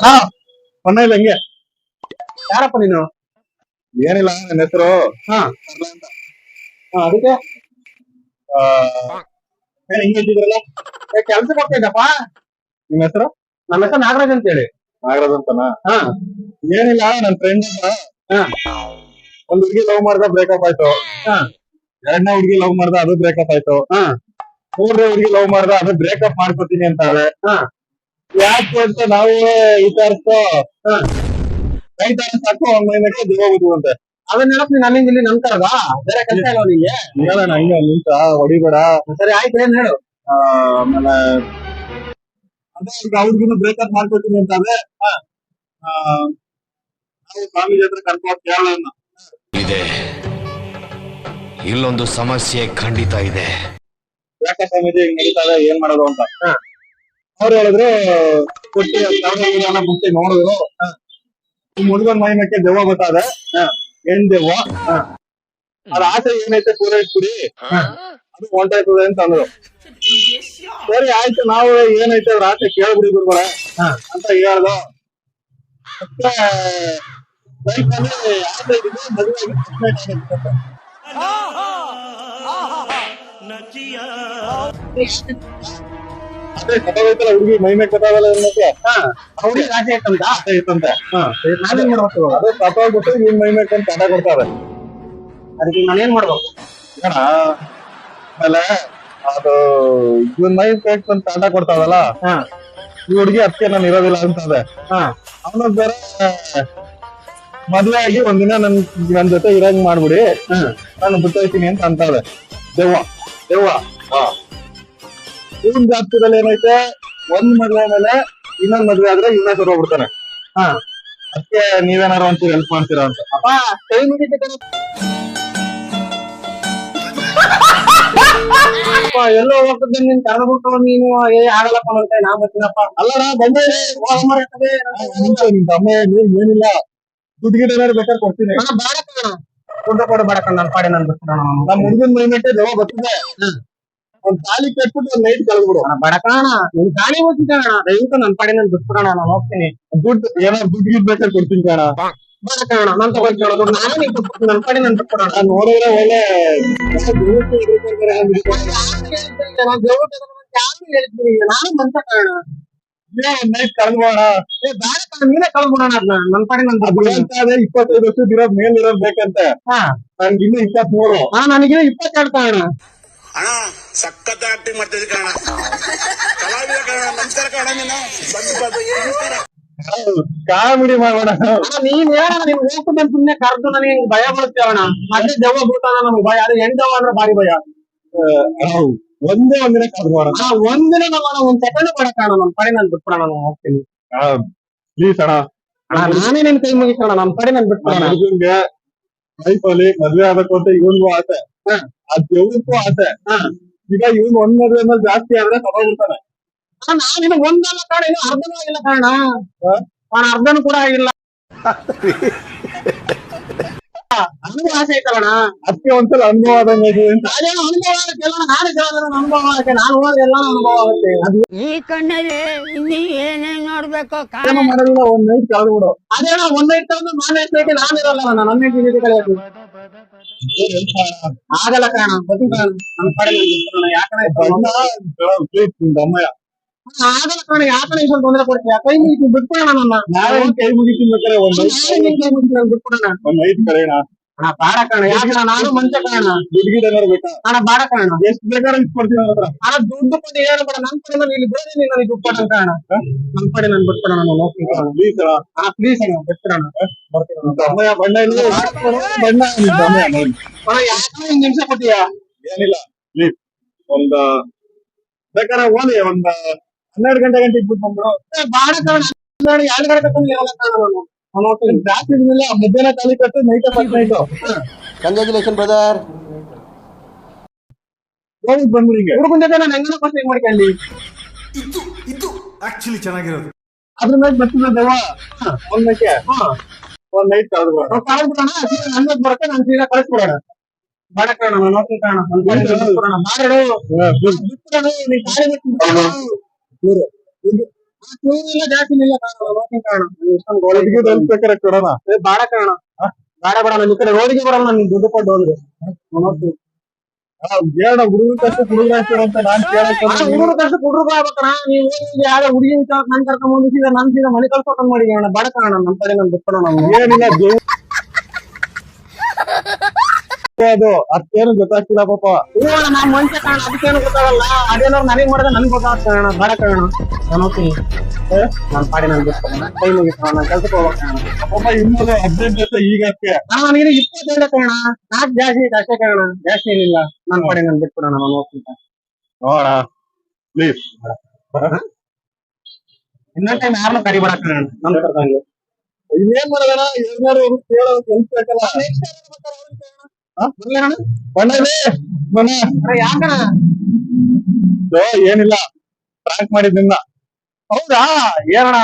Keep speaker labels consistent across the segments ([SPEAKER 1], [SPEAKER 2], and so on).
[SPEAKER 1] ಹಾ ಮೊನ್ನೆ ಇಲ್ಲ ಹಂಗೆ.
[SPEAKER 2] ಯಾರಪ್ಪ ನೀನು?
[SPEAKER 1] ಏನಿಲ್ಲ ನನ್ನ ಹೆಸರು?
[SPEAKER 2] ಹಾ. ಹಾ, ಅದಕ್ಕೆ?
[SPEAKER 1] ಹಿಂಗೆ ಇದ್ದಿದ್ರಲ್ಲ
[SPEAKER 2] ಕೆಲ್ಸಕ್ಕೆ ಹೋಗ್ತಾ ಇದ್ದಪ್ಪ?
[SPEAKER 1] ನಿಮ್ಮ ಹೆಸರು?
[SPEAKER 2] ನನ್ನ ಹೆಸರು ನಾಗರಾಜ್ ಅಂತ ಹೇಳಿ
[SPEAKER 1] ನಾಗರಾಜ್ ಅಂತನಾ?
[SPEAKER 2] ಹಾ.
[SPEAKER 1] ಏನಿಲ್ಲ ನನ್ ಫ್ರೆಂಡ್
[SPEAKER 2] ಹಾ.
[SPEAKER 1] ಒಂದ್ ಹುಡುಗಿ ಲವ್ ಮಾಡ್ದ ಬ್ರೇಕಪ್ ಆಯ್ತು.
[SPEAKER 2] ಹಾ.
[SPEAKER 1] ಎರಡನೇ ಹುಡುಗಿ ಲವ್ ಮಾಡ್ದ ಅದು ಬ್ರೇಕಪ್ ಆಯ್ತು.
[SPEAKER 2] ಹಾ.
[SPEAKER 1] ಮೂರನೇ ಹುಡುಗಿ ಲವ್ ಮಾಡ್ದ ಅದು ಬ್ರೇಕಪ್ ಮಾಡ್ಕೊತೀನಿ ಅಂತಾರೆ
[SPEAKER 2] ಹಾ.
[SPEAKER 1] ಯಾಕೆ ಅಂತ ನಾವು ಈ
[SPEAKER 2] ಹಾ.
[SPEAKER 1] ಕೈ ತರ ಸಾಕು ಒಂದ್ ಮೈನಕ್ಕೆ ದೇವ ಅಂತ.
[SPEAKER 2] ಅದನ್ನೆಲ್ಲ ನೀನ್ ನನ್ನಿಂದ ಇಲ್ಲಿ ನನ್ ಕರದ ಬೇರೆ ಕೆಲಸ ಇಲ್ಲ ನಿಂಗೆ?
[SPEAKER 1] ಹೇಳೋಣ ಹಂಗೆ ನಿಂತ ಹೊಡಿಬೇಡ.
[SPEAKER 2] ಸರಿ ಆಯ್ತು ಏನ್ ಹೇಳು?
[SPEAKER 1] ಆಮೇಲೆ ಅದೇ ಈಗ ಅವ್ರಿಗಿನ್ನು ಬ್ರೇಕಪ್ ಮಾಡ್ಕೊತೀನಿ ಅಂತಾದ್ರೆ ಆ, ನಾವು ಸ್ವಾಮೀಜಿ ಹತ್ರ ಕರ್ಕೊಂಡು ಕೇಳೋಣ.
[SPEAKER 3] ಇದೆ. ಇಲ್ಲೊಂದು ಸಮಸ್ಯೆ ಖಂಡಿತ ಇದೆ.
[SPEAKER 1] ಯಾಕೆ ಸ್ವಾಮೀಜಿ ಹಿಂಗ್ ನಡೀತಾವೆ ಏನ್ ಮಾಡೋದು ಅಂತ? ಅವ್ರು ಹೇಳಿದ್ರು ಕೊಟ್ಟಿ ವಿಧಾನ ಬುಟ್ಟಿ ನೋಡಿದ್ರು ಈ ಮುಳುಗನ್ ಮೈನಕ್ಕೆ ದೆವ್ವ ಗೊತ್ತಾದೆ ಏನ್ ದೆವ್ವ ಅದ ಆಸೆ ಏನೈತೆ ಪೂರೈಸ್ಬಿಡಿ ಅದು ಹೊಂಟಾಯ್ತದೆ ಅಂತ ಅಂದ್ರು ಸರಿ ಆಯ್ತು ನಾವು ಏನೈತೆ ಅದ್ರ ಆಸೆ ಕೇಳ್ಬಿಡಿ ಗುರುಗಳ ಅಂತ ಹೇಳ್ದು ಮತ್ತೆ life ಅಲ್ಲಿ ಆಸೆ ಇದ್ರೆ ಮದುವೆ ಆಗಿ ಹುಡುಗಿ ಮೈ ಮೇಲೆ ಏನಕ್ಕೆ
[SPEAKER 2] ಹಾ ಅವ್ರಿಗೆ ಆಸೆ ಇತ್ತಂತ.
[SPEAKER 1] ಆಸೆ ಇತ್ತಂತ.
[SPEAKER 2] ನಾನೇನ್ ಮಾಡ್ಬೇಕು?
[SPEAKER 1] ಅದೇ ಸತ್ತೋಗ್ಬಿಟ್ಟು ಮೈ ಮೇಲೆ ಅಂತ ತಡ ಕೊಡ್ತಾರೆ.
[SPEAKER 2] ಅದಕ್ಕೆ ನಾನೇನ್ ಮಾಡ್ಬೇಕು?
[SPEAKER 1] ಆಮೇಲೆ ಅದು ಇವನ್ ಮೈ ಬೇಕ್ ತಂದು ತಾಂಡ ಕೊಡ್ತಾವಲ್ಲ
[SPEAKER 2] ಹಾ.
[SPEAKER 1] ಈ ಹುಡುಗಿ ಅದಕ್ಕೆ ನಾನು ಇರೋದಿಲ್ಲ ಅಂತದೆ.
[SPEAKER 2] ಹಾ.
[SPEAKER 1] ಅವನ ಬೇರೆ ಮದ್ವೆ ಆಗಿ ಒಂದಿನ ನನ್ ನನ್ ಜೊತೆ ಇರಂಗ್ ಮಾಡ್ಬಿಡಿ. ನಾನು ಬಿಟ್ಟೋಯ್ತೀನಿ ಅಂತ ಅಂತಾವೆ ದೆವ್ವ ದೆವ್ವ. ಇವನ್ ಜಾತಕದಲ್ಲಿ ಏನೈತೆ? ಒಂದ್ ಮದ್ವೆ ಮೇಲೆ ಇನ್ನೊಂದ್ ಮದ್ವೆ ಆದ್ರೆ ಇನ್ನ ಸರ್ ಹೋಗ್ಬಿಡ್ತಾನೆ
[SPEAKER 2] ಹಾ.
[SPEAKER 1] ಅದಕ್ಕೆ ನೀವೇನಾರು ಒಂಚೂರು ಹೆಲ್ಪ್ ಮಾಡ್ತೀರಾ ಅಂತ.
[SPEAKER 2] ಅಪ್ಪ ಕೈ ಮುಗಿತೆ ಕಣೋ. ಅಪ್ಪ ಎಲ್ಲೋ ಹೋಗ್ತದೆ ನೀನ್ ಕರೆದ್ಬಿಟ್ಟು ನೀನು ಏ ಆಗಲ್ಲಪ್ಪ ಅಂತ ನಾ ಬರ್ತೀನಪ್ಪ.
[SPEAKER 1] ಅಲ್ಲಣ್ಣ ಬಂದೆ. ತಮ್ಮ ನೀನ್ ಏನಿಲ್ಲ. ದುಡ್ಡು ಗಿಡ ಏನಾರು ಬೇಕಾದ್ರೆ ಕೊಡ್ತೀನಿ.
[SPEAKER 2] ಬೇಡ ಕೊಡು ಬೇಡ ಕಣ್ಣ ಪಾಡಿ ನನ್ ಬಿಟ್ಟು
[SPEAKER 1] ನಮ್ ಹುಡುಗನ್ ಮೈಮೆಟ್ಟೆ ದೆವ್ವ ಗೊತ್ತಿದೆ. ಒಂದ್ ತಾಳಿ ಕಟ್ಬಿಟ್ಟು ಒಂದ್ ನೈಟ್ ಕಳ್ದ್ಬಿಡು.
[SPEAKER 2] ಅಣ್ಣ ಬೇಡ ಕಣ ನಿನ್ ತಾಳಿ ಹೋಗ್ತಿದ್ದೆ ಅಣ್ಣ ದಯವಿಟ್ಟು ನನ್ ಪಾಡಿ ನನ್ ಬಿಟ್ಬಿಡೋಣ ನಾನು ಹೋಗ್ತೀನಿ.
[SPEAKER 1] ದುಡ್ಡು ಏನಾರು ದುಡ್ಡು ಗಿಡ್ ಬೇಕಾದ್ರೆ ಕೊಡ್ತೀನಿ ಕಣ
[SPEAKER 2] ಬಡಕಾಣ ಕಣ ನನ್ ನಾನು ನಾನೇ ನೀನ್ ಬಿಟ್ಬಿಟ್ಟು ನನ್ ಪಾಡಿ ನನ್ ಬಿಟ್ಬಿಡೋಣ
[SPEAKER 1] ನೋಡಿದ್ರೆ ಒಳ್ಳೆ
[SPEAKER 2] ನಾನು ಕಾರಣ
[SPEAKER 1] ಒಂದ್ ನೈಟ್ ಕಳ್ದ್ಬೋಣ
[SPEAKER 2] ಏ ಬೇಡ ಕಣ ನೀನೇ ಕಳ್ಬಿಡೋಣ ಅದನ್ನ ನನ್ ಕಡೆ ನನ್ ಬಿಟ್ಬಿಡೋಣ
[SPEAKER 1] ಇಪ್ಪತ್ತೈದು ವರ್ಷದ ಇರೋದ್ ಮೇಲ್ ಇರೋದ್ ಬೇಕಂತೆ.
[SPEAKER 2] ಹಾ.
[SPEAKER 1] ನನ್ಗೆ ಇನ್ನೂ ಇಪ್ಪತ್ಮೂರು.
[SPEAKER 2] ಹಾ ನನಗೆ ಇಪ್ಪತ್ತೆರಡು ಕಾರಣ
[SPEAKER 4] ಅಣ್ಣ ಸಖತ್ ಆಕ್ಟಿಂಗ್ ಮಾಡ್ತಿದ್ದೆ ಕಣ ಕಲಾವಿದ ಕಣ ನಮಸ್ಕಾರ ಕಣ ನೀನು. ಬಂದು ಬಂದು ನಮಸ್ಕಾರ.
[SPEAKER 1] ಕಾಮಿಡಿ ಮಾಡೋಣ.
[SPEAKER 2] ಅಣ್ಣ ನೀನ್ ಹೇಳ ನಿಮ್ ಹೋಗ್ತದೆ ಸುಮ್ನೆ ಕರ್ದು ನನಗೆ ಭಯ ಅಣ್ಣ. ಮತ್ತೆ ದೆವ್ವ ಬೀಳ್ತಾನ ನಮ್ಗೆ ಭಯ ಅದು ಹೆಣ್ ದೆವ್ವ ಅಂದ್ರೆ ಭಾರಿ ಭಯ.
[SPEAKER 1] ಒಂದೇ ಒಂದಿನ ಕರ್ದು
[SPEAKER 2] ಆ ಒಂದಿನ ನಾವು ಒಂದ್ ಸೆಕೆಂಡ್ ಬೇಡ ಕಾರಣ ನನ್ ಕಡೆ ನನ್ ಬಿಟ್ಬಿಡೋಣ ನಾನು ಹೋಗ್ತೀನಿ.
[SPEAKER 1] ಪ್ಲೀಸ್ ಅಣ್ಣ.
[SPEAKER 2] ಅಣ್ಣ, ನಾನೇ ನಿನ್ ಕೈ ಮುಗಿಸೋಣ ನಮ್ ಕಡೆ ನನ್ ಬಿಟ್ಬಿಡೋಣ.
[SPEAKER 1] ನಮ್ಮ ಹುಡುಗನ್ಗೆ ಲೈಫ್ ಅಲ್ಲಿ ಮದ್ವೆ ಆಗ್ಬೇಕು ಅಂತ ಇವನ್ಗೂ ಆಸೆ. ಆ ದೇವ್ರಿಗೂ ಆಸೆ. ಈಗ ಇವನ್ ಒಂದ್ ಮದ್ವೆ ಮೇಲೆ ಜಾಸ್ತಿ ಆದ್ರೆ ತಗೊಂಡಿರ್ತಾನೆ
[SPEAKER 2] ನಾನು ನಾನಿನ್ನು ಒಂದಲ್ಲ ಕಾರಣ ಇನ್ನು ಅರ್ಧನೂ ಆಗಿಲ್ಲ ಕಾರಣ ನಾನು ಅರ್ಧನೂ ಕೂಡ ಆಗಿಲ್ಲ. ನನಗೂ ಆಸೆ ಐತಲ್ಲಣ
[SPEAKER 1] ಅದಕ್ಕೆ ಒಂದ್ಸಲ ಅನುಭವ ಆದಂಗೆ ಇದೆ ಅಂತ.
[SPEAKER 2] ಅದೇನೋ ಅನುಭವ ಆಗುತ್ತೆ ಎಲ್ಲ ನಾನು ಕೇಳಿದ್ರೆ ಅನುಭವ ಆಗುತ್ತೆ. ನಾನು ಹೋದ್ರೆ ಎಲ್ಲ ಅನುಭವ ಆಗುತ್ತೆ. ಅದು
[SPEAKER 5] ಈ ಕಣ್ಣಲ್ಲಿ ಇನ್ನಿ ಏನೇನ್ ನೋಡ್ಬೇಕು ಕಾರಣ
[SPEAKER 1] ಏನೋ ಮಾಡೋದಿಲ್ಲ ಒಂದ್ ನೈಟ್ ಕಳ್ದ್ಬಿಡು.
[SPEAKER 2] ಅದೇನೋ ಒಂದ್ ನೈಟ್ ಸಾವಿರದ ನಾನ್ ಎಷ್ಟು ನಾನು ಇರಲ್ಲ ನಾನು ನನ್ನ ಜೀವಿತ ಕಳೆಯೋದು. ಆಗಲ್ಲ ಕಾರಣ ಬದುಕು ಕಾರಣ ನನ್ನ ಕಡೆ ನನ್ಗೆ ಬಿಟ್ಬಿಡೋಣ. ಯಾಕಂದ್ರೆ
[SPEAKER 1] ಪ್ಲೀಸ್ ನಿಮ್ ಅಮ್ಮಯ್ಯ
[SPEAKER 2] ಆಗಲ್ಲ ಕಾರಣ ಯಾಕಂದ್ರೆ ಇಷ್ಟೊಂದು ತೊಂದರೆ ಕೊಡ್ತೀಯ ಕೈ ಮುಗಿತು ಬಿಟ್ಬಿಡೋಣ ನನ್ನ
[SPEAKER 1] ನಾಳೆ ಒಂದ್ ಕೈ ಮುಗಿತೀನಿ ಬೇಕಾರೆ ಒಂದ್ ನೈಟ್
[SPEAKER 2] ನಾನೇ ನಿನ್ ಕೈ ಮುಗಿತು ನಾನು ಬಿಟ್ಬಿಡೋಣ
[SPEAKER 1] ಒಂದ್ ನೈಟ್ ಕರೆಯೋಣ
[SPEAKER 2] ಅಣ್ಣ ಬಾಡ ಯಾಕಣ್ಣ ನಾನು ಮಂಚ ಕಾರಣ
[SPEAKER 1] ದುಡ್ಡು
[SPEAKER 2] ಅಣ್ಣ ಬಾಡ ಕಾರಣ
[SPEAKER 1] ಎಷ್ಟ್ ಬೇಕಾದ್ರೆ ಇಷ್ಟ್ ಕೊಡ್ತೀನಿ ಅವ್ರ
[SPEAKER 2] ಅಣ್ಣ ದುಡ್ಡು ಕೊಟ್ಟು ಏನು ಬೇಡ. ನನ್ನ ಕಡೆ ನಾನು ಇಲ್ಲಿ ಬೇರೆ ನೀನು ನನಗೆ ಕೊಡೋಣ ನನ್ನ ಕಡೆ ನಾನು ಬಿಟ್ಬಿಡೋಣ ನಾನು
[SPEAKER 1] ಪ್ಲೀಸ್ ಅಣ್ಣ
[SPEAKER 2] ಪ್ಲೀಸ್ ಅಣ್ಣ ಬಿಟ್ಬಿಡೋಣ.
[SPEAKER 1] ಬರ್ತೀನಿ ಅಮ್ಮಯ್ಯ ಬಣ್ಣ ಇಲ್ಲ ಬಣ್ಣ
[SPEAKER 2] ಅಣ್ಣ ಹಿಂಗ್ ನಿಮಿಷ ಕೊಟ್ಟಿಯ?
[SPEAKER 1] ಏನಿಲ್ಲ ಪ್ಲೀಸ್ ಒಂದ್ ಬೇಕಾದ್ರೆ ಓದಿ ಒಂದ್ ಹನ್ನೆರಡು ಗಂಟೆ ಗಂಟೆ ಇಟ್ಬಿಟ್ಟು ಬಂದ್ರು
[SPEAKER 2] ಬಾಡ ನಾನು ಎರಡು ಗಂಟೆ ತಗೊಂಡು ಇರಲ್ಲ ನಾನು.
[SPEAKER 1] ಮಧ್ಯಾಹ್ನ ಖಾಲಿ ಕಟ್ಟು ನೈಟ್ ನೈಟ್
[SPEAKER 6] ಕಂಗ್ರ್ಯಾಚುಲೇಷನ್ ಬ್ರದರ್
[SPEAKER 1] ಬಂದ್ರಿಂಗ್ ಬಂದ್ಬಿಡಿ ಹಿಂಗೆ.
[SPEAKER 2] ಹುಡುಗನ ಜೊತೆ ನಾನು ಹೆಂಗನ ಫಸ್ಟ್ ಮಾಡ್ಕೊಂಡಿ?
[SPEAKER 7] ಇದು ಇದು ಆಕ್ಚುಲಿ ಚೆನ್ನಾಗಿರೋದು.
[SPEAKER 1] ಅದ್ರ ಮೇಲೆ ಬರ್ತಿದ್ದ ದೆವ್ವ ಒಂದ್ ನೈಟ್ಗೆ ಒಂದ್ ನೈಟ್ ಕಳೆದು
[SPEAKER 2] ಬಿಡೋಣ ನಾನು ಸೀದಾ ಕಳಿಸ್ಬಿಡೋಣ. ಬಾಡ ಕಾರಣ ನಾನು ಹೋಗ್ತೀನಿ ಕಾರಣ ನನ್ನ ಕಡೆ ಬಿಟ್ಬಿಡೋಣ ಬಾರಡು ಬಿಟ್ಬಿಡೋಣ ನೀನ್ ಕಾಲಿ ಬಿಟ್ಟು
[SPEAKER 1] ಕೊಡೋಣ.
[SPEAKER 2] ಏ, ಕಾರಣ ಬೇಡ ಬೇಡ ನಾನು ಈ ಕಡೆ ರೋಡಿಗೆ ಬರಲ್ಲ ನಾನು ದುಡ್ಡು ಕೊಟ್ಟು ಹೋದ್ರೆ.
[SPEAKER 1] ಹುಡುಗ ಕಷ್ಟ ಅಂತ ನಾನ್ ಕೇಳಕ್ಕೆ
[SPEAKER 2] ಹುಡುಗರು ಕಷ್ಟ ಹುಡುಗ ನೀವು ನನ್ ಕರ್ಕೊಂಡ್ ಬಂದು ಸೀದಾ ನನ್ ಸೀದಾ ಮನೆ ಅಣ್ಣ. ಬಡ ಕಾರಣ ನಮ್ ಕಡೆ ನಮ್ ದುಃಖ
[SPEAKER 1] ಏನಿಲ್ಲ ದೇವ್ ಅದು ಅತ್ತೇನು ಗೊತ್ತಾಗ್ತಿಲ್ಲ ಪಾಪ.
[SPEAKER 2] ನಾ ಮನುಷ್ಯ ಕಾರಣ ಅದಕ್ಕೇನು ಗೊತ್ತಾಗಲ್ಲ. ಅದೇನಾದ್ರು ನನಗೆ ಮಾಡಿದ್ರೆ ನನ್ಗೆ ಗೊತ್ತಾಗ್ತದೆ ಅಣ್ಣ ಬಡ ಕಾರಣ ನಾನು ಹೋಗ್ತೀನಿ. ನಾನು ಪಾಡಿ ನನ್ ಬಿಟ್ಟು ಕೈ ಮುಗಿಸ್ತಾನ ನಾನು ಕೆಲ್ಸಕ್ಕೆ ಹೋಗ್ಬೇಕು
[SPEAKER 1] ಪಾಪ ಇನ್ನೊಂದು ಹದಿನೈದು ಈಗ ಅಷ್ಟೇ.
[SPEAKER 2] ನಾನು ನನಗೆ ಇಪ್ಪತ್ತೇಳು ಕಾರಣ ನಾಲ್ಕು ಜಾಸ್ತಿ ಐತೆ ಅಷ್ಟೇ ಕಾರಣ ಜಾಸ್ತಿ ಏನಿಲ್ಲ ನಾನು ಪಾಡಿ ನನ್ ಬಿಟ್ಬಿಡೋಣ ನಾನು ಹೋಗ್ತೀನಿ
[SPEAKER 1] ನೋಡ ಪ್ಲೀಸ್
[SPEAKER 2] ಇನ್ನೊಂದ್ ಟೈಮ್ ಯಾರನ್ನ ಕರಿಬೇಡ ಕಾರಣ ನನ್ ಕರ್ದಂಗೆ.
[SPEAKER 1] ಏನ್ ಮಾಡೋಣ ಏನಾರು ಕೇಳೋ ಕೆಲ್ಸಬೇಕಲ್ಲ ಬಣ್ಣಲ್ಲಿ ಮನೆ
[SPEAKER 2] ಯಾಕಣ
[SPEAKER 1] ಲೋ, ಏನಿಲ್ಲ. ಪ್ರಾಂಕ್ ಮಾಡಿದ್ರಿಂದ.
[SPEAKER 2] ಹೌದಾ? ಏನಣ್ಣ?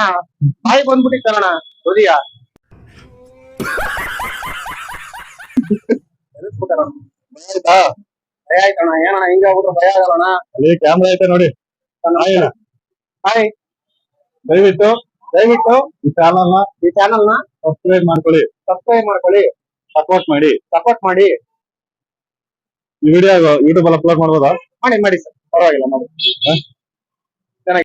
[SPEAKER 2] ಬಾಯಿ ಬಂದ್ಬಿಟ್ಟಿತ್ತಣ್ಣ ಹೃದಯ
[SPEAKER 1] ಆಯ್ತಾ?
[SPEAKER 2] ಭಯ ಆಯ್ತಣ್ಣ. ಏನಣ್ಣ ಹಿಂಗ ಆಗ್ಬಿಟ್ರೆ ಭಯ ಆಗಲ್ಲಣ್ಣ?
[SPEAKER 1] ಅಲ್ಲಿ ಕ್ಯಾಮ್ರಾ ಐತೆ ನೋಡಿ?
[SPEAKER 2] ಹಾಯ್
[SPEAKER 1] ದಯವಿಟ್ಟು
[SPEAKER 2] ದಯವಿಟ್ಟು
[SPEAKER 1] ಈ ಚಾನಲ್ನ
[SPEAKER 2] ಈ ಚಾನಲ್ನ
[SPEAKER 1] ಸಬ್ಸ್ಕ್ರೈಬ್ ಮಾಡ್ಕೊಳ್ಳಿ.
[SPEAKER 2] ಸಬ್ಸ್ಕ್ರೈಬ್ ಮಾಡ್ಕೊಳ್ಳಿ.
[SPEAKER 1] ಸಪೋರ್ಟ್ ಮಾಡಿ.
[SPEAKER 2] ಸಪೋರ್ಟ್ ಮಾಡಿ.
[SPEAKER 1] ವಿಡಿಯೋ ಯೂಟ್ಯೂಬ್ ಅಲ್ಲಿ ಅಪ್ಲೋಡ್ ಮಾಡ್ಬೋದಾ?
[SPEAKER 2] ಮಾಡಿ ಮಾಡಿ ಸರ್ ಪರವಾಗಿಲ್ಲ ಮಾಡಿ.